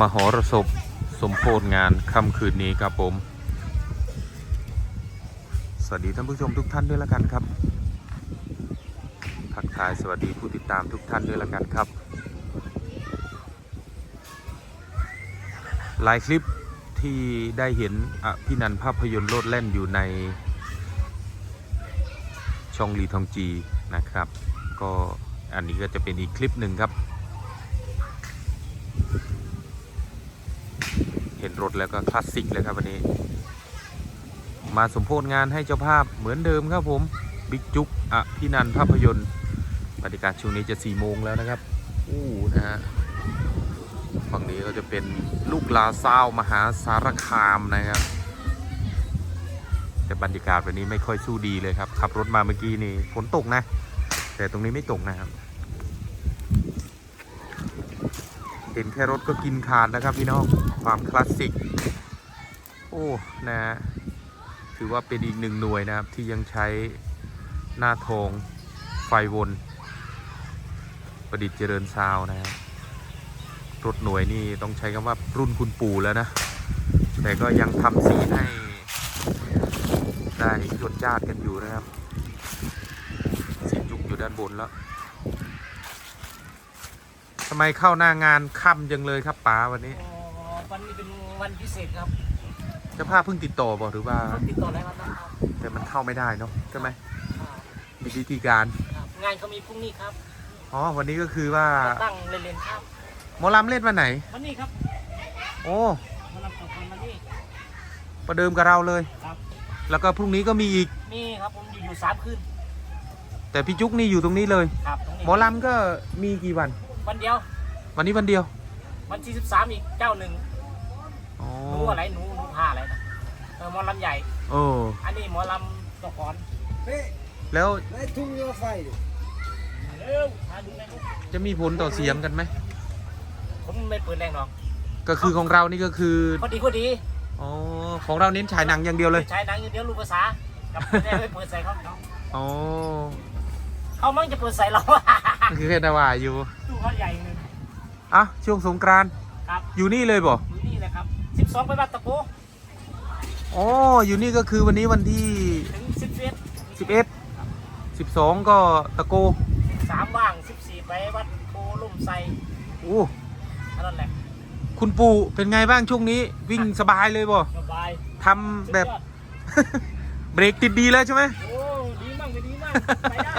มหรสพสมโพธงานค่ำคืนนี้ครับผม สวัสดีท่านผู้ชมทุกท่านด้วยละกันครับ ทักทายสวัสดีผู้ติดตามทุกท่านด้วยละกันครับ หลายคลิปที่ได้เห็นอภินันภาพยนตร์โลดแล่นอยู่ในช่องลีทองจีนะครับ ก็อันนี้ก็จะเป็นอีกคลิปหนึ่งครับ รถแล้วก็คลาสสิกเลยครับวันนี้ มาสมโพธงานให้เจ้าภาพเหมือนเดิมครับผมบิ๊กจุ๊กอะพี่นันภาพยนตร์บรรยากาศช่วงนี้จะ4โมงแล้วนะครับอู้นะฮะฝั่งนี้ก็จะเป็นลูกลาซาวมหาสารคามนะครับ แต่บรรยากาศวันนี้ไม่ค่อยสู้ดีเลยครับ ขับรถมาเมื่อกี้นี่ฝนตกนะ แต่ตรงนี้ไม่ตกนะครับ เห็นแค่รถก็กินขาดนะครับพี่น้องความคลาสสิก โอ้นะถือว่าเป็นอีกหนึ่งหน่วยนะครับ ที่ยังใช้หน้าทงไฟวน ประดิษฐ์เจริญซาวนะครับรถหน่วยนี่ต้องใช้คำว่ารุ่นคุณปู่แล้วนะ แต่ก็ยังทำสีให้ได้ยดจาดกันอยู่นะครับสีจุกอยู่ด้านบนแล้ว ทำไมเข้าหน้างานค่ำจังเลยครับป๋าวันนี้ อ๋อวันนี้เป็นวันพิเศษครับเจ้าภาพเพิ่งติดต่อบอกหรือว่าต้องติดต่ออะไรมาครับแต่มันเข้าไม่ได้เนาะใช่ไหมอ่ามีวิธีการครับงานเขามีพรุ่งนี้ครับอ๋อวันนี้ก็คือว่าตั้งเล่นๆครับ หมอลำเล่นวันไหน วันนี้ครับโอ้มาลำต่อกันวันนี้ประเดิมกับเราเลย ครับ แล้วก็พรุ่งนี้ก็มีอีก นี่ครับผมอยู่อยู่สามคืนแต่พี่จุ๊กนี่อยู่ตรงนี้เลย ครับตรงนี้หมอลำก็มีกี่วัน วันเดียว วันนี้วันเดียว วันที่สิบสามอีกเจ้าหนึ่งอ๋อหนูอะไรหนูหนูผ้าอะไรนะเออหมอลำใหญ่ โอ้อันนี้หมอลำตะกอนแล้วไอ้ทุ่งเรือไฟดิเร็วหาดูได้ลูกจะมีผลต่อเสียงกันไหม ผมไม่เปิดแรงหรอกก็คือของเรานี่ก็คือ พอดีพอดีอ๋อ ของเราเน้นฉายหนังอย่างเดียวเลย ใช้หนังอย่างเดียวรู้ภาษากับแม่ไม่เปิดใส่เขาเขาอ๋อ เขามั่งจะเปิดใส่เราคือแค่นาว่าอยู่ตู้เขาใหญ่หนึ่งอะช่วงสงกรานต์ครับอยู่นี่เลยบ่อยู่นี่แหละครับสิบสองไปวัดตะโกอ๋ออยู่นี่ก็คือวันนี้วันที่ถึงสิบเอ็ด11 12ก็ตะโกสามว่างสิบสี่ไปวัดโพลุ่มไซโอ้อันนั้นแหละคุณปู่เป็นไงบ้างช่วงนี้วิ่งสบายเลยบ่สบายทำแบบสุดยอดเบรกติดดีแล้วใช่ไหมโอ้ดีมากไม่ดีมากไปได้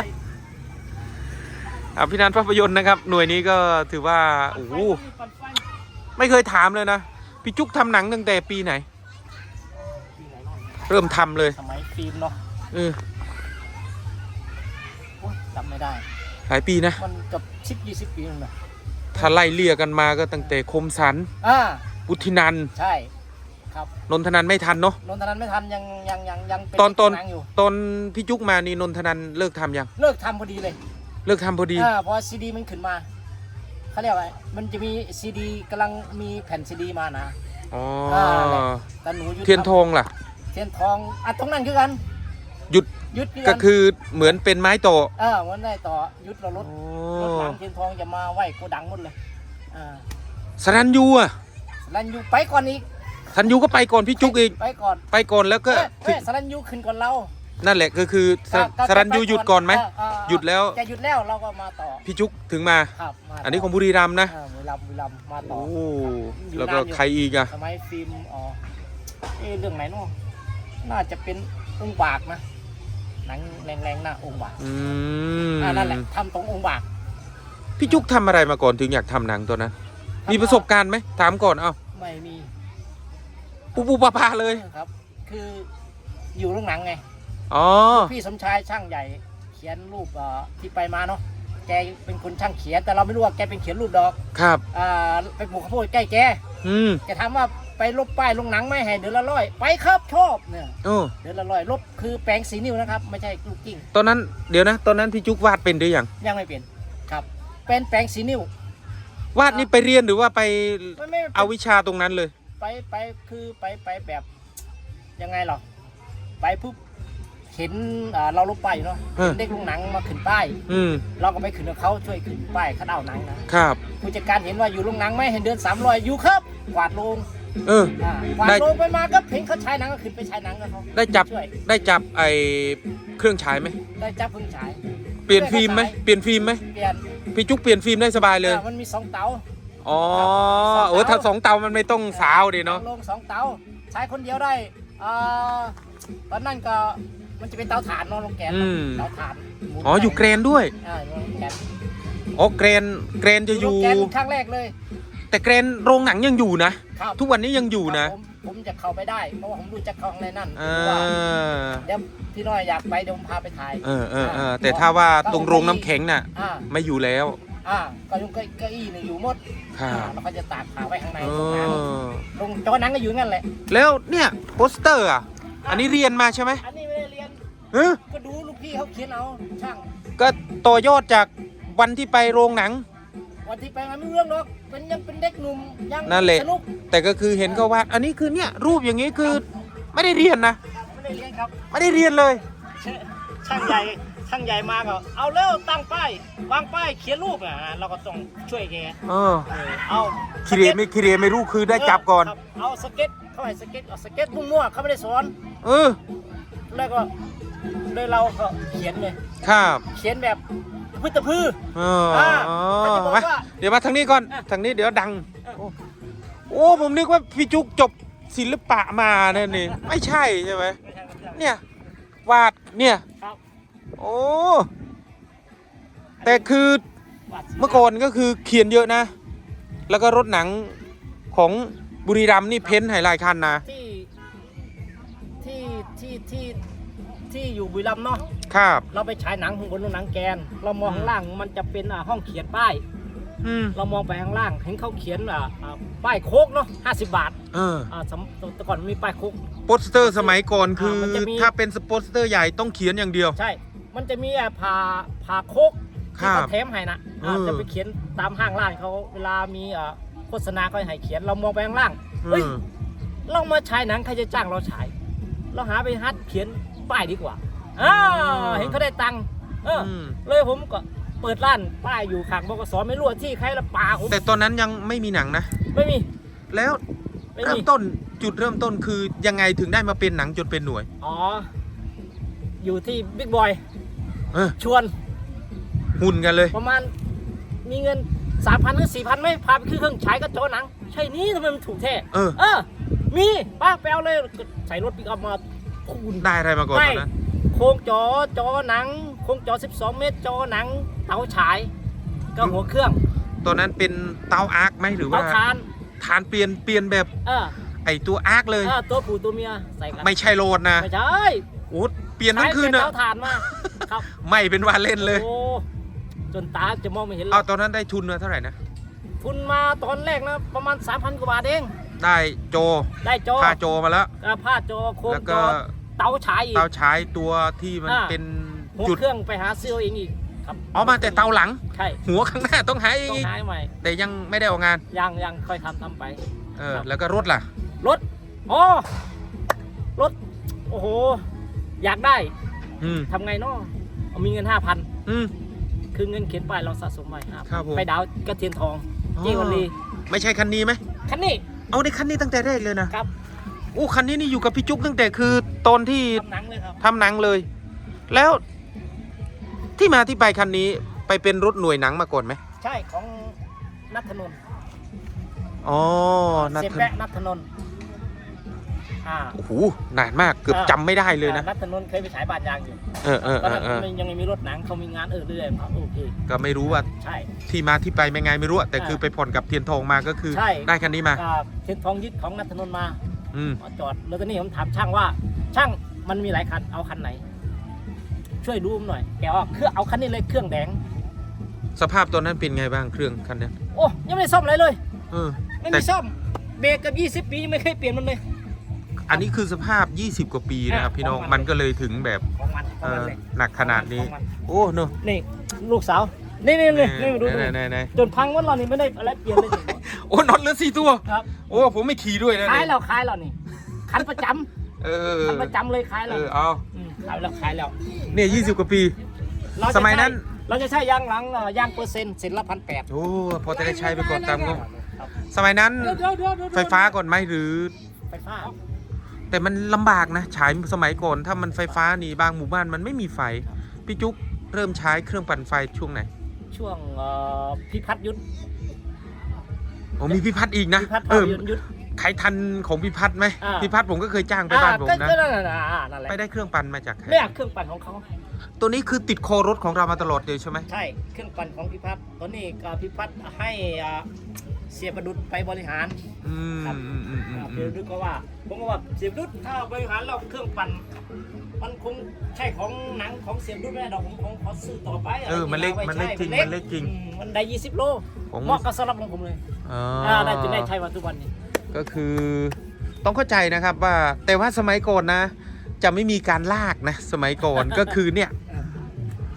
อะพี่นันภาพยนตร์นะครับ หน่วยนี้ก็ถือว่าโอ้โหปั่นไฟไม่เคยถามเลยนะพี่จุ๊กทำหนังตั้งแต่ปีไหน ปีไหนเนาะเริ่มทำเลยสมัยฟิล์มเนาะเออโอ้ยจำไม่ได้ หลายปีนะ มันเกับสิบยี่สิบปีนึงนะถ้าไล่เลี่ยกันมาก็ตั้งแต่คมสันอ่าบุธินันท์ใช่ ครับนนทนันไม่ทันเนาะนนทนันไม่ทันยังยังยังยังเป็นตอนตอนหนังอยู่ตอนพี่จุ๊กมานี่นนทนันเลิกทำยัง เลิกทำพอดีเลย เลิกทำพอดีอ่าพอซีดีมันขึ้นมาเขาเรียกว่ามันจะมีซีดีกำลังมีแผ่นซีดีมานะอ๋อ แต่หนูหยุดเทียนทองล่ะ เทียนทองอะตรงนั้นคือกันหยุดหยุดคือก็กันคือเหมือนเป็นไม้ต่อเออวันได้ต่อหยุดเรารถอ๋รถหลัองเทียนทองจะมาไหวโกดังหมดเลยอ่าสรันยูอะสรันยูไปก่อนอีกสรันยูก็ไปก่อนพี่จุ๊กอีกไปก่อนไปก่อนแล้วก็เอ้ยถึเอ้งยสรันยูขึ้นก่อนเรา นั่นแหละก็คือสก็ก็สรันยูหยุดก่อนไหมเออเออหยุดแล้ว จะหยุดแล้วเราก็มาต่อพี่จุ๊กถึงมา ครับมาอันนี้ของบุรีรัมย์นะ เออบุรีรัมย์บุรีรัมย์มาต่อโอ้อยู่แล้วก็นานอยู่ใครอีกอะสมัยฟิล์มอ๋อเอ๊ะเรื่องไหนเนาะน่าจะเป็นองค์บากนะหนังแรงๆนะองค์บากอืมอ่านั่นแหละทำตรงองค์บาก พี่จุ๊กทำอะไรมาก่อนถึงอยากทำหนังตัวนั้นมีประสบการณ์ไหมถามก่อนเอ้าไม่มี ปูปูปลาปลาเลย ครับ คืออยู่โรงหนังไง อ๋อ พี่สมชายช่างใหญ่เขียนรูปเอ่อที่ไปมาเนาะแกเป็นคนช่างเขียนแต่เราไม่รู้ว่าแกเป็นเขียนรูปดอกครับ อ่าไปปลูกข้าวโพดใกล้แกอืมแกถามว่าไปลบป้ายลงหนังไหมให้เดือนละร้อยไปครับชอบเนี่ยโอ้เดือนละร้อยลบคือแปลงสีนิ้วนะครับ ไม่ใช่ลูกกิ้งตอนนั้นเดี๋ยวนะ ตอนนั้นพี่จุ๊กวาดเป็นหรือยังยังไม่เปลี่ยนครับ เป็นแปลงสีนิ้ววาดนี่ไปเรียนหรือว่าไปไม่ไม่เอาวิชาตรงนั้นเลย ไปไปคือไปไปแบบยังไงหรอไปปุ๊บ เห็นอ่าเราลงไปเนาะเออเด็กลงหนังมาขึ้นป้าย อืมเราก็ไปขึ้นกับเขาช่วยขึ้นป้ายคัดเอาหนังนะครับ ผู้จัดการเห็นว่าอยู่โรงหนังไหมเห็นเดินสามรอยอยู่ครับกวาดโรงเออ อ่ากวาดได้โรงไปมาก็เห็นเขาฉายหนังก็ขึ้นไปฉายหนังกับเขาได้จับช่วยได้จับไอเครื่องฉายไหมได้จับเพิ่งฉายเปลี่ยนฟิล์มไหมเปลี่ยนฟิล์มไหมเปลี่ยนพี่จุ๊กเปลี่ยนฟิล์มได้สบายเลย อ่ามันมีสองเตาอ๋อสองเตาเออถ้าสองเตามันไม่ต้องสาวดิเนาะ ลงสองเตาใช้คนเดียวได้อ่าตอนนั้นก็ มันจะเป็นเตาถ่านเนอนลงแกนอืม เตาถ่านหมุนอ๋ออยู่เกรนด้วยอ่าอยู่โรงแกนอ๋อเกรนเกรนจะอยู่โรงแกนครั้งแรกเลยแต่เกรนโรงหนังยังอยู่นะ ครับทุกวันนี้ยังอยู่นะผมผมจะเข้าไปได้เพราะว่าผมรู้จักเขาข้างในนั่นอ่าว่าเดี๋ยวพี่น้อยอยากไปเดี๋ยวผมพาไปถ่าย เออเออเออแต่ถ้าว่าตรงโรงน้ำแข็งน่ะ อ่าไม่อยู่แล้วอ่าก็ยุงเก้าอี้นี่อยู่หมดครับอ่าแล้วก็จะตากขาไว้ข้างในเอตรงนั้นอตรงจอหนังก็อยู่งั้นแหละ แล้วเนี่ยโปสเตอร์อะ อันนี้เรียนมาใช่ไหม อัน นี้ไม่ได้เรียนเออก็ดูลูกพี่เขาเขียนเอาช่าง ก็ต่อยอดจากวันที่ไปโรงหนัง วันที่ไปมันไม่รู้เรื่องหรอกเป็นยังเป็นเด็กหนุ่มยังนั่นแหละ สนุกแต่ก็คือเห็นเขาวาดอันนี้คือเนี่ยรูปอย่างนี้คือไม่ได้เรียนนะ ไม่ได้เรียนครับไม่ได้เรียนเลยช่างใหญ่ช่างใหญ่มาก็เอาเร็วตั้งป้ายวางป้ายเขียนรูปอะเราก็ต้องช่วยแกเออเออเอา คิเรไม่คิเรไม่รู้คือได้จับก่อน ครับเอาสเก็ต เขาให้สเก็ตเอาสเก็ตมั่วๆเขาไม่ได้สอนเออแล้วก็เลยเราก็เขียนเลย ครับเขียนแบบพืชตะพือ เอออ๋อเขาจะบอกมาว่า เดี๋ยวมาทางนี้ก่อนอะทางนี้เดี๋ยวดัง โอ้โอ้ผมนึกว่าพี่จุกจบศิลปะมาเนี่ยนี่ไม่ใช่ใช่ไหมไม่ใช่ไม่ใช่เนี่ยวาดเนี่ยครับ โอ้แต่คือวาดเมื่อก่อนก็คือเขียนเยอะนะ แล้วก็รถหนังของ บุรีรัมย์นี่เพ้นท์ให้หลายคันนะที่ที่ที่ที่ที่อยู่บุรีรัมย์เนาะครับ เราไปฉายหนังข้างบนโรงหนังแกน เรามองข้างล่างมันจะเป็นอ่าห้องเขียนป้าย อืม เรามองไปข้างล่างเห็นเขาเขียนอ่าอ่าป้ายโคกเนาะห้าสิบบาทเออ อ่าสมแต่ก่อนมันมีป้ายโคก โปสเตอร์สมัยก่อนคือ มันจะมี ถ้าเป็นสโปสเตอร์ใหญ่ต้องเขียนอย่างเดียว ใช่ มันจะมีอ่าผ่าผ่าโคกครัที่บเขาแถมให้นะอ่าเออ จะไปเขียนตามห้างร้านเขาเวลามีอ่าโฆษณาก็ให้เขียนเรามองไปข้างล่างเฮ้ยเออเรามาฉายหนังใครจะจ้างเราฉาย เราหาไปฮัดเขียนป้ายดีกว่าอ่าเห็นเขาได้ตังค์เอออมเลยผมก็เปิดร้านป้ายอยู่ข้างบกสไม่รู้ว่าที่ใครละป่าผมแต่ตอนนั้นยังไม่มีหนังนะ ไม่มี แล้วไม่เริ่มีมต้นจุดเริ่มต้นคือยังไงถึงได้มาเป็นหนังจนเป็นหน่วย อ๋อ อยู่ที่บิ๊กบอยเออชวน หุ่นกันเลย ประมาณมีเงิน สามพันหรือสี่พันไหมพาไปขึ้นเครื่องฉายกระโจหนัง ใช่นี้ทำไมมันถูกแท้เออ เออ มีป้าไปเอาเลยก็ใส่รถปิกอัพมาคูณได้อะไรมาก่อนไม่ตอนนั้นโครงจอจอหนัง โครงจอ 12 เมตรจอหนัง เตาฉายก็หัวเครื่อง ตอนนั้นเป็นเตาอาร์คไหมหรือว่าเตาทานทานเปลี่ยนเปลี่ยนแบบเออไอตัวอาร์คเลยเออตัวผู้ตัวเมียใส่กันไม่ใช่โลดนะไม่ใช่โอ้เปลี่ยนทั้งใช้คืนเป็อะเตาถ่านมาครับไม่เป็นวันเล่นเลยโอ้ จนตาจะมองไม่เห็นเอาแล้วตอนนั้นได้ทุนมาเท่าไหร่นะ ทุนมาตอนแรกนะประมาณ 3,000 กว่าบาทเอง ได้โจได้จอพาโจมาแล้วเออผ้าจอโครงแล้วจก็ อเตาฉายอีก เตาฉายตัวที่มันอ่า เป็นหัวจุด เครื่องไปหาซื้อเอาเองอีกครับเอามาแต่เตาหลัง ใช่หัวข้างหน้าต้องหาเองต้องอีกหาใหม่แต่ยังไม่ได้ออกงาน ยังยังค่อยทำทำไป เออ ครับ แล้วก็รถล่ะ รถอ๋อรถ โอ้โห อยากได้อืมทำไงเนาะเอามีเงินห้าพันอืม คือเงินเขียนป้ายเราสะสมไว้ห้าครับผมไปดาวกระเทียนทองเจวันลีไม่ใช่คันนี้ไหม คันนี้เอาในคันนี้ตั้งแต่แรกเลยนะ ครับโอ้คันนี้นี่อยู่กับพี่จุ๊กตั้งแต่คือตอนที่ทำหนังเลยครับทำหนังเลย แล้วที่มาที่ไปคันนี้ไปเป็นรถหน่วยหนังมาก่อนไหมใช่ของนัทธนนท์อ๋อนัทเสียแปะนัทธนนท์ อ่าโอ้โหนานมากเกือบอ่าจำไม่ได้เลยนะอ่านัทธนนท์เคยไปฉายบ้านยางอยู่เออเออตอนเอนั้อนเออมันยังไม่มีรถหนังเขามีงานเออเรื่อยๆครับโอเคก็ไม่รู้ว่าใช่ ที่มาที่ไปไม่ไงไม่รู้อะแต่อ่าคือไปผ่อนกับเทียนทองมาก็คือ ใช่ ได้คันนี้มา อ่าเทียนทองยึดของนัทธนนท์มาอืมมาจอดแล้วตอนนี้ผมถามช่างว่า ช่างมันมีหลายคันเอาคันไหน ช่วยดูผมหน่อยแกว่าเครื่องเอาคันนี้เลยเครื่องแดงสภาพตอนนั้นเป็นไงบ้างเครื่องคันเนี้ยโอ้ยังไม่ได้ซ่อมอะไรเลย เออ ไม่แต่ มีซ่อมเบรกกับ 20 ปียังไม่เคยเปลี่ยนมันเลย อันนี้คือสภาพ 20 กว่าปีนะครับอะพี่น้องของมันมันก็เลยถึงแบบของมันขเอองมันอเลยหนักขนาดนี้ ของมัโอ้เนอะนี่ลูกสาว นี่นี่นี่นี่ดูดูไหนไหนไหนจนพังวันเรานี่ไม่ได้อะไรเปลี่ยนเลยนี่โอ้น็อตเหลือสี่ตัว ครับโอ้ผมไม่ขี่ด้วยนะขายเนี่ยเราขายเรานี่คันประจำเออคันประจำเลยขายเอเราอเอาอืมขายแล้วขายแล้วเนี่ยยี่สิบกว่าปี เราจะสมัยนั้น ใช้เราจะใช้ยางหลังเอ่อยางเปอร์เซ็นต์เซ็นละพันแปดโอ้พอจะได้ใช้ไปก่อนตามงบสมัยนั้นไฟฟ้าก่อนไหมหรือไฟฟ้า แต่มันลำบากนะฉายสมัยก่อนถ้ามันไฟฟ้านี่บางหมู่บ้านมันไม่มีไฟพี่จุ๊กเริ่มใช้เครื่องปั่นไฟช่วงไหน ช่วงเอ่อพิพัฒน์ยุทธโอ้มีพิพัฒน์อีกนะพิพัฒน์เอภาอพยนตร์ยุทธใครทันของพิพัฒน์ไหมอ่าพิพัฒน์ผมก็เคยจ้างไปบ้านผมก็นะก็นั่นน่ะอ่านั่นแหละไปได้เครื่องปั่นมาจากใครเนี่ยเครื่องปั่นของเขา ตัวนี้คือติดคอรถของเรามาตลอดเลยใช่ไหมใช่ เครื่องปั่นของพิพัฒน์ตอนนี้ก็พิพัฒน์ให้อ่าเสียประดุษไปบริหาร อืมครับ อืมอืมอืมอ่าอืเสียมประดุษก็ว่า ผมก็ว่าเสียประดุษถ้าบริหารเราเครื่องปั่น มันคงใช่ของหนังของเสียประดุษไม่ได้ดอกผมของขอซื้อต่อไปเออมันเล็กอาไว้มันเล็กใช้จริงมัมันเล็กจริง อืมมันได้ 20 โลของ เหมาะกับสำหรับของผมเลยอ๋ออ่าได้จนได้ใช้มาทุกวันนี้ ก็คือต้องเข้าใจนะครับว่าแต่ว่าสมัยก่อนนะ จะไม่มีการลากนะสมัยก่อนก็คือเนี่ย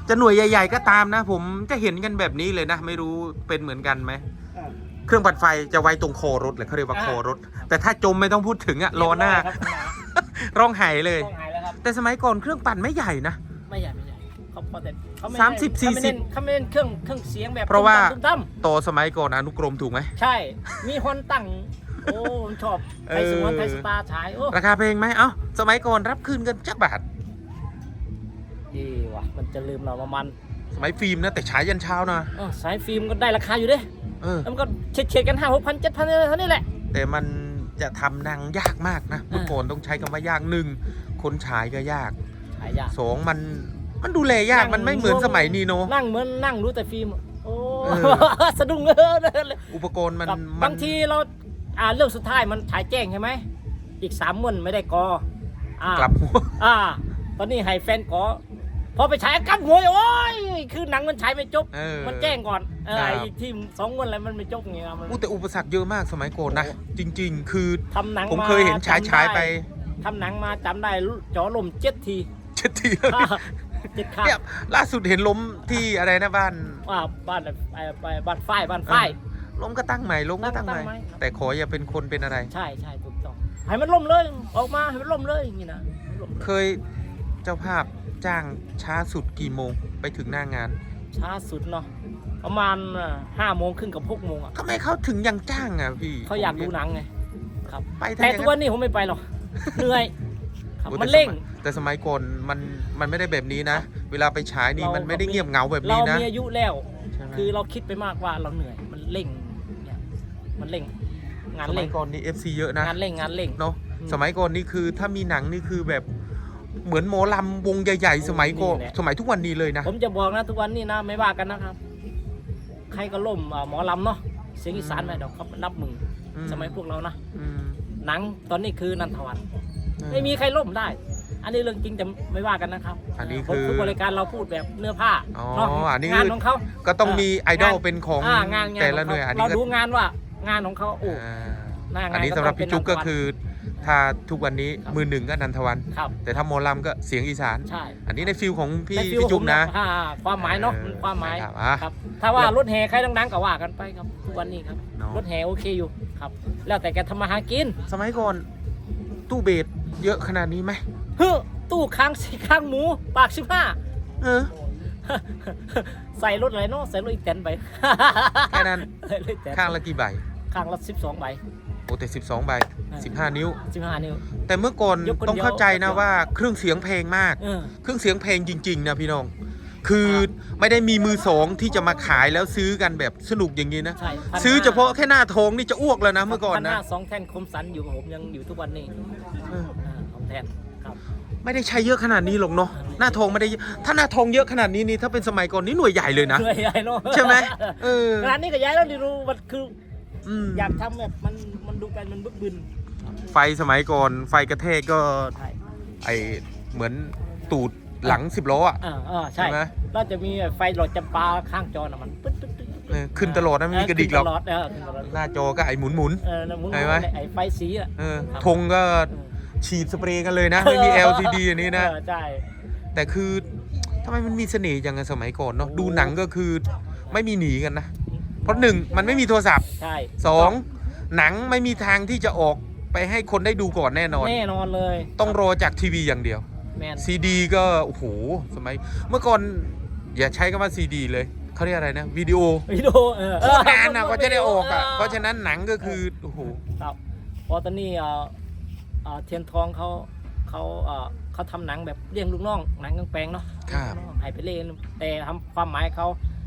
จะหน่วยใหญ่ ๆ ก็ตามนะ ผมจะเห็นกันแบบนี้เลยนะ ไม่รู้เป็นเหมือนกันไหมอ่าเครื่องปั่นไฟจะไว้ตรงคอรถเลยเขาเรียกว่าอ่าคอรถ แต่ถ้าจมไม่ต้องพูดถึงอะล้อหน้าเรียบร้อยครับร่องไหายเลยต้องหายแล้วครับแต่สมัยก่อนเครื่องปั่นไม่ใหญ่นะ พอแต่เขาไม่สามสิบเขาไม่สี่สิเน้บนเขาไม่เน้นเครื่องเครื่องเสียงแบบเพราะว่า ตุ้มตั้มโตสมัยก่อนอนุกรมถูกไหมใช่ มีฮอนตั้งโอ้ผมชอบไทยสมวนเออไทยสตาร์ฉายโอ้ราคาเพลงไหมเอ้าสมัยก่อนรับคืนกันจักบาท ดีว่ะมันจะลืมเราประมาณสมัยฟิล์มนะแต่ฉายยันเช้านะเออสายฟิล์มก็ได้ราคาอยู่เด้เออ แล้วมันก็เฉียดๆกันห้าหกพันเจ็ดพันเท่านี้แหละ แต่มันจะทำหนังยากมากนะเมื่อก่อนต้องใช้คำว่ายากหนึ่งคนฉายก็ยากฉายยาก สองมัน มันดูแลยากนั่งมันไม่เหมือนสมัยนี้เนอะนั่งเหมือนนั่งรู้แต่ฟิล์มโอ้เอสะดุ้งเออเลยอุปกรณ์มันครับมันบางทีเราอ่าเรื่องสุดท้ายมันฉายแจ้งใช่ไหมอีกสามมวนไม่ได้กออ่ากลับหัวอ่า ตอนนี้ให้แฟนกอพอไปฉายกลับหัวโอ้ยคือหนังมันฉายไม่จบเออมันแจ้งก่อนเออครับไอ้ที่สองมวนอะไรมันไม่จบอย่างเงี้ยมันอู้แต่อุปสรรคเยอะมากสมัยก่อนนะโอ้จริง ๆ คือทำหนังผมมาเคยเห็นฉายจำฉายด้ไปทำหนังมาจำได้จอลมเจ็ดทีเช็ดที เจ็ดครั้งเนี่ยล่าสุดเห็นล้มที่อะไรนะบ้านว่าบ้านไอ้ไปบ้านฝ้ายบ้านฝ้าย ล้มก็ตั้งใหม่ล้มก็ตั้งใหม่ ตั้งใหม่ครับ แต่ขออย่าเป็นคนเป็นอะไร ใช่ใช่ถูกต้องให้มันล่มเลยออกมาให้มันล่มเลยอย่างนี้นะล่มเลยเคยเจ้าภาพจ้างช้าสุดกี่โมงไปถึงหน้างาน ช้าสุดเนาะประมาณห้าโมงครึ่งกับหกโมงอะทำไมเขาถึงยังจ้างอะพี่เขาอยากดูหนังไงครับไปทำแต่อย่างทุกนั้นวันนี้ผมไม่ไปหรอกเหนื่อยครับโอ้มันแต่เร่งสย แต่สมัยก่อนมันมันไม่ได้แบบนี้นะ เวลาไปฉายนี่เรามันไม่ได้เรามีเงียบเหงาแบบเรานี้นะมีอายุแล้ว ใช่ไหม คือเราคิดไปมากว่าเราเหนื่อย มันเร่งเนี่ยมันเร่ง งานสมัเร่ยงก่อนนี่ FC เยอะนะงานเร่งงานเร่ง เนาะอืมสมัยก่อนนี่คือถ้ามีหนังนี่คือแบบเหมือนหมอลำวงใหญ่ ๆ สมัยก่อนนี่แหละ สมัยทุกวันนี้เลยนะ ผมจะบอกนะทุกวันนี้นะไม่ว่ากันนะครับ ใครก็ล่มอ่าหมอลำเนาะเสียงอีสานไหมเดี๋ยวเขานับมือออืสมัยพวกเรานะอืมหนังตอนนี้คือนันทวันอืไม่มีใครล่มได้ อันนี้เรื่องจริงแต่ไม่ว่ากันนะครับอันนี้ผมคือทุกรายการเราพูดแบบเนื้อผ้าอ๋อเนาะอันนี้งานคือของเขาก็ต้องมีไอดอลงานเป็นของอ่างานงานแต่ละขงหน่วยอันเรานี้ก็ดูงานว่างานของเขาโอ้อ่าหน้างานอันนี้ก็สำหรับต้องเป็นพี่จุ๊กก็นันทวันคือ ถ้าทุกวันนี้ครับมือหนึ่งก็นันทวัน ครับแต่ถ้าหมอลำก็เสียงอีสาน ใช่อันนี้ในฟิลของพี่ในฟิลพี่จุ๊กนะ ผมอ่าความหมายเนาะเออความหมายนะครับอะ ครับถ้าว่ารถแห่ใครดังๆก็ว่ากันไปครับทุกวันนี้ครับเนาะรถแห่โอเคอยู่ครับ แล้วแต่แกทำมาหากิน สมัยก่อนตู้เบสเยอะขนาดนี้ไหมเฮ้อตู้ค้างสีค้างหมู ปากสิบห้าเออ ใส่รถอะไรเนาะใส่รถอีแตนไปแค่นั้น ใส่รถอีแตนข้างละกี่ใบ ข้างละสิบสองใบ โอ้แต่ 12 ใบอ่า15 นิ้ว สิบห้านิ้ว แต่เมื่อก่อนยกคนต้องเดียวเข้าใจนะว่าเครื่องเสียงเพลงมาก เออ เครื่องเสียงเพลงจริง ๆ นะพี่น้อง คือครับ ไม่ได้มีมือสองที่จะมาขายแล้วซื้อกันแบบสนุกอย่างนี้นะ ใช่1,500ซื้อเฉพาะแค่หน้าทองนี่จะอ้วกแล้วนะเมื่อก่อนพัหนะสองแท่นคมสันอยู่กับผมยังอยู่ทุกวันนี้เอออ่าสองแท่นครับ ไม่ได้ใช้เยอะขนาดนี้หรอกเนาะหน้าทองไม่ได้เยอะถ้าหน้าทองเยอะขนาดนี้นี่ถ้าเป็นสมัยก่อนนี่หน่วยใหญ่เลยนะเหนื่อยใหญ่เนาะใช่ไหมเออร้านนี้ก็ย้ายแล้วดิรู้มันคืออืมอยากทำแบบมันมันดูไปมันบึกบึนไฟสมัยก่อนไฟกระแทกก็ใช่ไอเหมือนตูดหลังสิบล้ออะอ่าอ่าใช่ใช่ไหมเราจะมีไฟหลอดจำปาข้างจอน่ะมันปึ๊ดปึ๊ดปึ๊ดปึ๊ดเออขึ้นตลอดนะไม่มีกระดิกหรอกขึ้นตลอดเออขึ้นตลอดหน้าจอก็ไอหมุนหมุนเออแล้วมึงเห็นไหมไอ้ไฟสีอะๆเออครับธงก็เออ ฉีดสเปรย์กันเลยนะ ไม่มี LCD อันนี้นะ เออใช่ แต่คือทำไมมันมีเสน่ห์อย่างไงสมัยก่อนเนาะ ดูหนังก็คือไม่มีหนีกันนะ เพราะหนึ่งมันไม่มีโทรศัพท์ใช่สองหนังไม่มีทางที่จะออกไปให้คนได้ดูก่อนแน่นอน แน่นอนเลยต้องรอจากทีวีอย่างเดียว แมนซีดีก็โอ้โหสมัย เมื่อก่อนอย่าใช้คำว่าซีดีเลยเขาเรียกอะไรนะวิดีโอวิดีโอเออโคตรนานนะกว่าจะได้ออกอะเพราะฉะนั้นหนังก็คือโอ้โห ครับเพอตอนนี้เอ่อ เอ่อเทียนทองเขาเขาเอ่อเขาทำหนังแบบเลี้ยงลูกน้องหนังกลางแปลงเนาะครับลูกน้องให้ไปเล่นแต่ทำความหมายเขา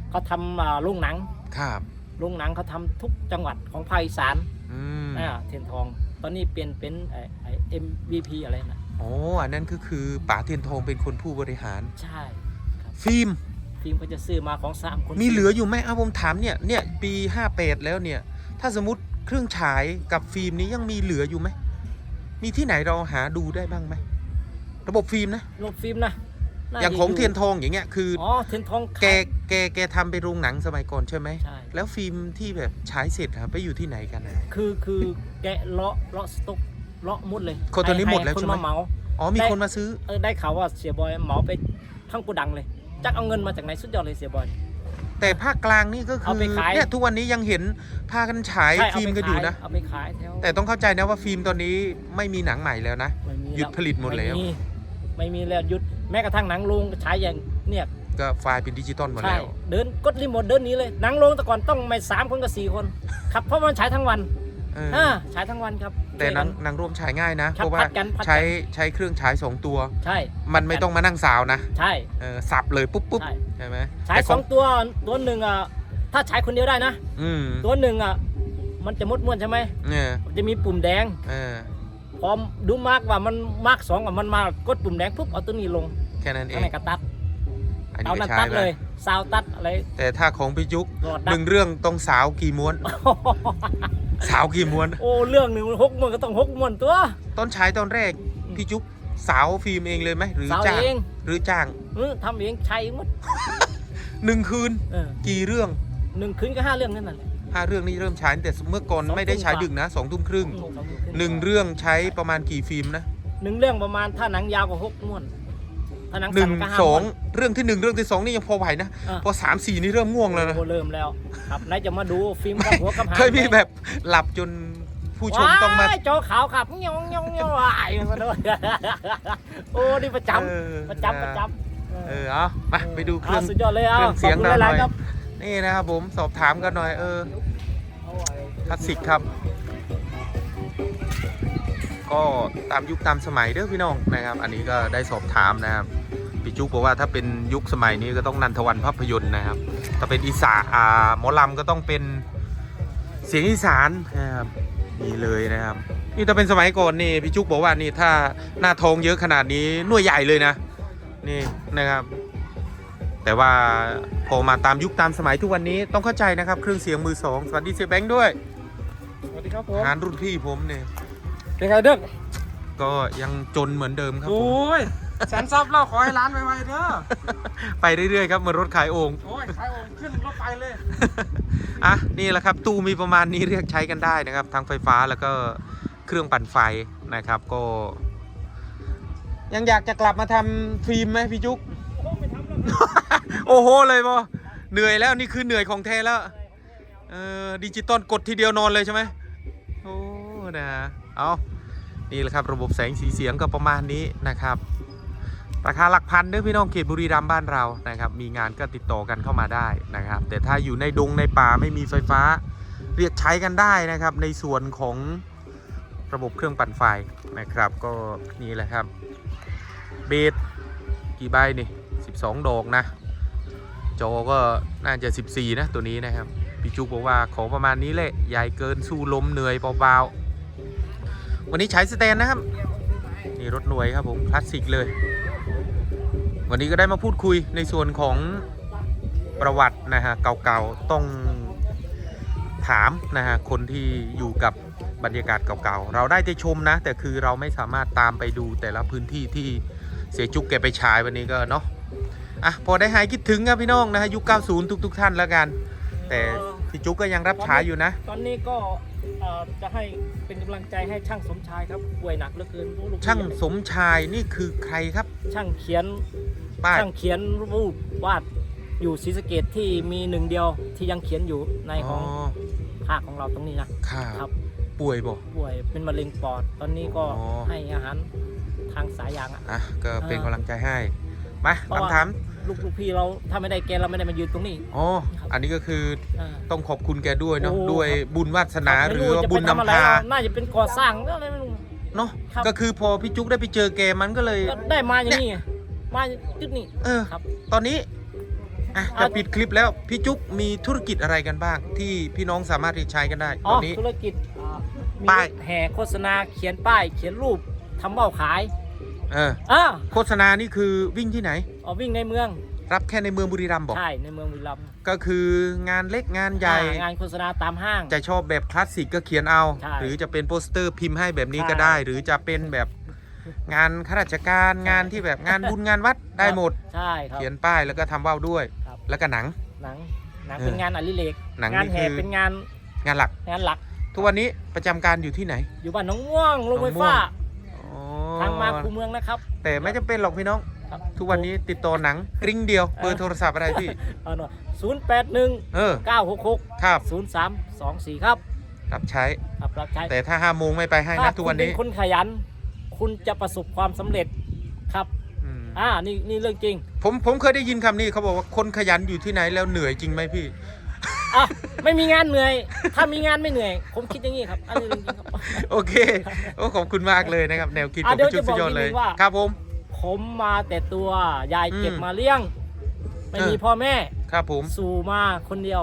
เขาทำอ่าโรงหนังครับโรงหนังเขาทำทุกจังหวัดของภาคอีสานอืมอ่าเทียนทอง ตอนนี้เปลี่ยนเป็นไอ้ไอ้ MVP อะไรนะโอ้อันนั้นก็คือป๋าเทียนทองเป็นคนผู้บริหารใช่ครับฟิล์มฟิล์มก็จะซื้อมาของสามคนมีเหลืออยู่ไหมเอาผมถามเนี่ยเนี่ยปี58แล้วเนี่ย ถ้าสมมติเครื่องฉายกับฟิล์มนี้ยังมีเหลืออยู่ไหม มีที่ไหนเราหาดูได้บ้างไหมระบบฟิล์มนะลบฟิล์มนะน่อย่างของเทียนทองอย่างเงี้ยคือออ๋อเทียนทองแกแกแกทำไปโรงหนังสมัยก่อนใช่ไหมใช่แล้วฟิล์มที่แบบฉายเสร็จอะไปอยู่ที่ไหนกันอะคือคือแกะเลาะเลาะสต็อกเลาะหมุดเลยคนตัวนี้หมดแล้วคนใช่ไหมมาเหมาอ๋อมีคนมาซื้อเออได้ข่าวว่าเสียบอยเหมาไปทั้งกูดังเลยจักเอาเงินมาจากไหนสุดยอดเลยเสียบอย แต่ภาคกลางนี่ก็คืเอาอไปขาย เนี่ยทุกวันนี้ยังเห็นพากันฉายใช่เอาฟิล์มไปกันอยู่ขายนะเอาไปขายแถวแต่ต้องเข้าใจนะว่าฟิล์มตอนนี้ไม่มีหนังใหม่แล้วนะ ไม่มีหยุดผลิตหมดแล้วไมีไม่มีแล้วหยุดแม้กระทั่งหนังโรงฉายอย่างเนี่ยก็ไฟล์เป็นดิจิตอลหมดใช่แล้ว เดินกดรีโมทเดินหนี้เลยหนังโรงแต่ก่อนต้องไม่สามคนกับสี่คนครับเพราะมันฉายทั้งวัน เออ อ่าฉายทั้งวันครับแต่หนังช่วยกัหนังรวมฉายง่ายนะครับเพราะว่าพัดกันพัดกันใช้ใช้เครื่องฉายสองตัว ใช่ มันไม่ต้องมานั่งสาวนะใช่ เออสับเลยปุ๊บปุ๊บใช่ ใช่ไหมฉายแต่สองตัวตัวหนึ่งอะถ้าฉายคนเดียวได้นะ อืมตัวหนึ่งอะมันจะมุดม้วนใช่ไหมเนี่ยมันจะมีปุ่มแดง เออพอดูมาร์กว่ามันมาร์กสองกับมันมากดปุ่มแดงปุ๊บเอาตัวนี้ลงแค่นั้นเอข้างงในก็ตัดอันนี้เอาก็นั้นใช้ตัดไปเลยซาวตัดอะไรแต่ถ้าของพี่จุกหลอดหดันึ่งเรื่องต้องสาวกี่ม้วน สาวกี่ม้วน โอ้เรื่องหนึ่งหกหมื่นก็ต้องหกหมื่นตัว ต้นฉายตอนแรกพี่จุกสาวฟิล์มเองเลยไหมหรือสาวจ้างเอง หรือจ้างเออทำเองใช้เองหมดหนึ่งคืน เออกี่เรื่องหนึ่งคืนก็ห้าเรื่องนั่นน่ะแหละ ห้าเรื่องนี้เริ่มฉายตั้งแต่เมื่อก่อนสองไม่ได้ฉายทุ่มกว่า ดึกนะสองทุ่มครึ่งอืมสองคืหนึ่งเรื่องใช้ประมาณกี่ฟิล์มนะหนึ่งเรื่องประมาณถ้าหนังยาวกว่าหกม้วน ถ้าหนังหสั้นึ่นงก็ห้าสม้อวงนเรื่องที่หนึ่งเรื่องที่สองนี่ยังพอไหวนะอะ พอสามสี่นี่เริ่มง่วงแล้วนะโอ้เริ่มแล้ว ครับนายจะมาดูฟิล์มกับหัวกับหางเคยมีแบบหลับจนผู้ชมต้องมาว้ยจอขาวครับเงี้ยวเงี้ยวเงี้ยววายมาด้วยโอ้นี่ประจเออำประจำประจำเออเอามาไปดูเครื่องาสุดยอดเลยเอาเครื่องเสียงขอบกันคุณหหน่ลาอยๆครับนี่นะครับผมสอบถามกันหน่อยเออ คลาสสิกครับ ก็ตามยุคตามสมัยเด้อพี่น้องนะครับ อันนี้ก็ได้สอบถามนะครับพี่จุกบอกว่าถ้าเป็นยุคสมัยนี้ก็ต้องนันทวันภาพยนตร์นะครับถ้าเป็นอีสานอ่าหมอลำก็ต้องเป็นเสียงอีสานนะครับนี่เลยนะครับ นี่ถ้าเป็นสมัยก่อนนี่พี่จุกบอกว่านี่ถ้าหน้าทองเยอะขนาดนี้หน่วยใหญ่เลยนะ นี่นะครับ แต่ว่าพอมาตามยุคตามสมัยทุกวันนี้ต้องเข้าใจนะครับ เครื่องเสียงมือสองสวัสดีเสียแบงค์ด้วยสวัสดีครับผมงานรุ่นพี่ผมเนี่ย เป็นไงเด้อก็ยังจนเหมือนเดิมครับผมโอ้ยแสนซับเราขอให้ร้านไปไวๆเด้อไปเรื่อยๆครับเหมือนรถขายโอ่ง โอ้ยขายโองค์ขึ้นรถไฟเลย อะนี่แหละครับตู้มีประมาณนี้เรียกใช้กันได้นะครับทั้งไฟฟ้าแล้วก็เครื่องปั่นไฟนะครับก็ ยังอยากจะกลับมาทำฟิล์มไหมพี่จุ๊ก โอ้โหเลยบอเหนื่อยแล้วนี่คือเหนื่อยของแท้แล้วเออดิจิตอลกดทีเดียวนอนเลยใช่ไหมโอ้นะเอา นี่แหละครับระบบแสงสีเสียงก็ประมาณนี้นะครับ ราคาหลักพันเด้อพี่น้องเขตบุรีรัมย์บ้านเรานะครับ มีงานก็ติดต่อกันเข้ามาได้นะครับ แต่ถ้าอยู่ในดงในป่าไม่มีไฟฟ้า เรียกใช้กันได้นะครับ ในส่วนของระบบเครื่องปั่นไฟนะครับ ก็นี่แหละครับ เบสกี่ใบนี่ 12 ดอกนะ จอก็น่าจะ 14 นะตัวนี้นะครับพี่จุกบอกว่าขอประมาณนี้แหละใหญ่เกินสู้ลมเหนื่อยเบาๆ วันนี้ใช้สแตนนะครับ นี่รถหน่วยครับผมคลาสสิกเลย วันนี้ก็ได้มาพูดคุยในส่วนของประวัตินะฮะเก่าๆต้องถามนะฮะคนที่อยู่กับบรรยากาศเก่าๆ เราได้แต่ชมนะ แต่คือเราไม่สามารถตามไปดูแต่ละพื้นที่ที่เสียจุกแกไปฉายวันนี้ก็เนาะอะพอได้หายคิดถึงครับพี่น้องนะฮะยุค 90 ทุกๆ ท่านแล้วกัน แต่พี่จุกก็ยังรับฉายอยู่นะ ตอนนี้ก็ จะให้เป็นกำลังใจให้ช่างสมชายครับป่วยหนักเหลือเกินลูกช่างสมชายนี่คือใครครับ ช่างเขียนป้ายช่างเขียนรูปวาดอยู่ศรีสะเกดที่มีหนึ่งเดียวที่ยังเขียนอยู่ในขอ๋อองภาคของเราตรงนี้นะครัครับบป่วยบ่ป่วยเป็นมะเร็งปอดตอนนี้ก็อ๋อให้อาหารทางสายยางอะอะก็เป็นเออกำลังใจให้ มาเพราะว่า คำถามลูกลูกพี่เราถ้าไม่ได้แกเราไม่ได้มายืนตรงนี้ อ๋ออันนี้ก็คืออ่า ต้องขอบคุณแกด้วยเนาะโอ้ ด้วยครับบุญวาสนาหรือว่าจะบุญไปทำนำอะไรพาน่าจะเป็นก่อสร้างหรืออะไรไม่รู้ เนาะครับ ก็คือพอพี่จุ๊กได้ไปเจอแกมันก็เลย ก็ได้มาอย่างนี้ไงมาจุดนี้เออ ครับ ตอนนี้อะอะจะปิดคลิปแล้วพี่จุ๊กมีธุรกิจอะไรกันบ้าง ที่พี่น้องสามารถที่ใช้กันได้อ๋ตออนนี้ ธุรกิจอ่ามีป้ายรถแห่โฆษณาเขียนป้าย เขียนรูปทำเบ้าขาย เอออ่าโฆษณานี่คือวิ่งที่ไหน เอาวิ่งในเมือง รับแค่ในเมืองบุรีรัมย์บอก ใช่ในเมืองบุรีรัมย์ก็คืองานเล็กงานใหญ่ อ่างานโฆษณาตามห้าง จะชอบแบบคลาสสิกก็เขียนเอา ใช่หรือจะเป็นโปสเตอร์พิมพ์ให้แบบนี้ใช่ก็ได้ หรือจะเป็นแบบงานข้าราชการงานที่แบบงานบุญงานวัดได้หมด ใช่ครับ เขียนป้ายแล้วก็ทำว่าวด้วย ครับ แล้วก็หนัง หนังหนังเออเป็นงานอดิเรกหนังงานนี่แห่คือ เป็นงานงานหลัก งานหลักทุกวันนี้ประจำการอยู่ที่ไหน อยู่บ้านหน้องม่วงลงไฟหนองม่วงฟ้าอ๋อ ทางมาคูเมืองนะครับ แต่ไม่จำเป็นหรอกพี่น้อง ครับทุกวันนี้ติดต่อหนังกริ้งเดียวเบอร์โทรศัพท์อะไรพี่ เอาหน่อยศูนย์แปดหนึ่งเออ เก้าหกหกครับ ศูนย์สามสองสี่ครับรับใช้ ครับรับใช้แต่ถ้าห้าโมงไม่ไปให้ถ้านะทุกวันนี้คุณเป็นคนขยัน คุณจะประสบความสำเร็จครับ อืมอ่านี่นี่เรื่องจริง ผมผมเคยได้ยินคำนี้เขาบอกว่าคนขยันอยู่ที่ไหนแล้วเหนื่อยจริงไหมพี่ อะไม่มีงานเหนื่อย ถ้ามีงานไม่เหนื่อย ผมคิดอย่างนี้ครับอันนี้เรื่องจริงครับโอเคโอ้ขอบคุณมากเลยนะครับ แนวคิดขอะองเดี๋ยวพี่จุ๊บจะสุบอกดยอดเลยนิดนึงว่าครับผม ผมมาแต่ตัวยายเก็บอืมมาเลี้ยง ไม่เออมีพ่อแม่ ครับผม สู่มาคนเดียว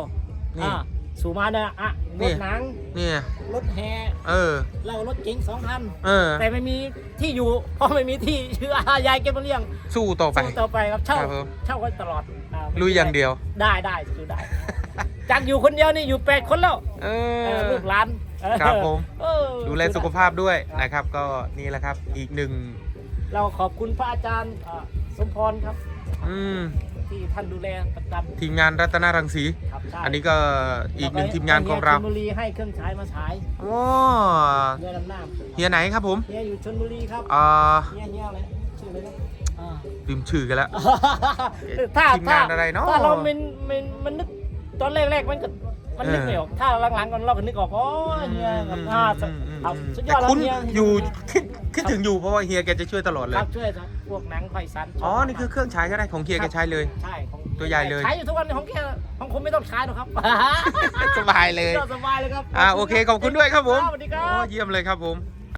นี่อ่าสู่มาเนี่ยอะนี่รถหนังเนี่ยรถแห่เออ เรารถเก๋งสองคันเออ แต่ไม่มีที่อยู่เพราะไม่มีที่ชื่ออายายเก็บมาเลี้ยง สู้ต่อไป สู้ต่อไปครับเช่าครับผมเช่าไว้ตลอดอ่ไม่ลุยอย่างเดียว ได้ได้สู้ได้ จากอยู่คนเดียวนี่อยู่แปดคนแล้วเอเอออ ลูกหลานเออครับผม เออดูแลสุขภาพด้วยนะครับ ก็นี่แหละครับ อีกหนึ่งเราขอบคุณพระอาจารย์อ่าสมพรครับ อืมที่ท่านดูแลประจำทีมงานรัตนารังสี ครับใช่อันนี้ก็อีกหนึ่งทีมงานของเราชลบุรีให้เครื่องฉายมาฉายว้าเรือดำน้เฮียไหนครับผมำเฮียอยู่ชลบุรีครับอ่าเฮียเฮียอะไรชื่ออะไรนะอ่า ลืมชื่อกันแล้วถ้าทีมงานอะไรเนอะ ถ้าเรามันมันมันนึก ตอนแรกๆมันก็มันนึกไม่ออกถ้าหลังๆก่อนเราก็นึกออกอ๋อเฮียกับอ่าสุดครับสุดยอดแต่แล้วคุณเฮียอยู่คิดคิดถึงอยู่เพราะว่าเฮียแกจะช่วยตลอดเลคย รับช่วยครับพวกหนังไฟสันอ๋อ นี่คือเครื่องใช้ก็ได้ของเฮียแกใช้เลย ใช่ของตัวใหญ่เลย ใช้อยู่ทุกวันของแกของผมไม่ต้องใช้หรอกครับสบายเลย สบายเลยครับอ่าโอเคขอบคุณด้วยครับผมสวัสดีครัโอ้บ เยี่ยมเลยครับผม